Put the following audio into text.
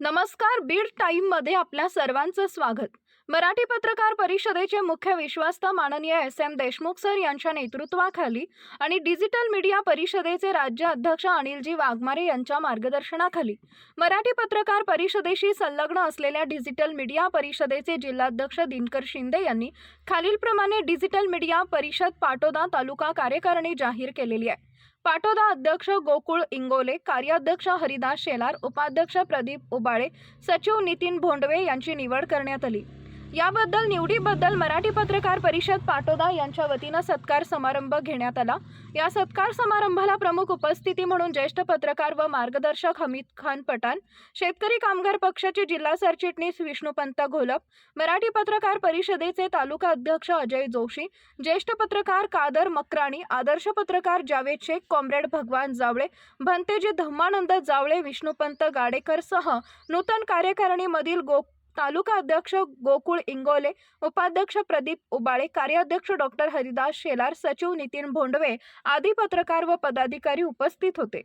नमस्कार बीड टाईममध्ये आपल्या सर्वांचं स्वागत. मराठी पत्रकार परिषदेचे मुख्य विश्वास्त माननीय एस एम देशमुख सर यांच्या नेतृत्वाखाली आणि डिजिटल मीडिया परिषदेचे राज्य अध्यक्ष अनिलजी वाघमारे यांच्या मार्गदर्शनाखाली मराठी पत्रकार परिषदेशी संलग्न असलेल्या डिजिटल मीडिया परिषदेचे जिल्हाध्यक्ष दिनकर शिंदे यांनी खालीलप्रमाणे डिजिटल मीडिया परिषद पाटोदा तालुका कार्यकारिणी जाहीर केलेली आहे. पाटोदा अध्यक्ष गोकुळ इंगोले कार्याध्यक्ष हरिदास शेलार उपाध्यक्ष प्रदीप उबाळे सचिव नितीन भोंडवे यांची निवड करण्यात आली. याबद्दल निवडीबद्दल मराठी पत्रकार परिषद पाटोदा यांच्या वतीनं सत्कार समारंभ घेण्यात आला. या सत्कार समारंभाला प्रमुख उपस्थिती म्हणून ज्येष्ठ पत्रकार व मार्गदर्शक हमीद खान पठाण शेतकरी कामगार पक्षाचे जिल्हा सरचिटणीस विष्णुपंत घोलप मराठी पत्रकार परिषदेचे तालुका अध्यक्ष अजय जोशी ज्येष्ठ पत्रकार कादर मक्राणी आदर्श पत्रकार जावेद शेख कॉम्रेड भगवान जावळे भंतेजी धम्मानंद जावळे विष्णुपंत गाडेकर सह नूतन कार्यकारिणीमधील गोप तालुका अध्यक्ष गोकुळ इंगोले उपाध्यक्ष प्रदीप उबाळे कार्याध्यक्ष डॉक्टर हरिदास शेलार सचिव नितीन भोंडवे आदी पत्रकार व पदाधिकारी उपस्थित होते.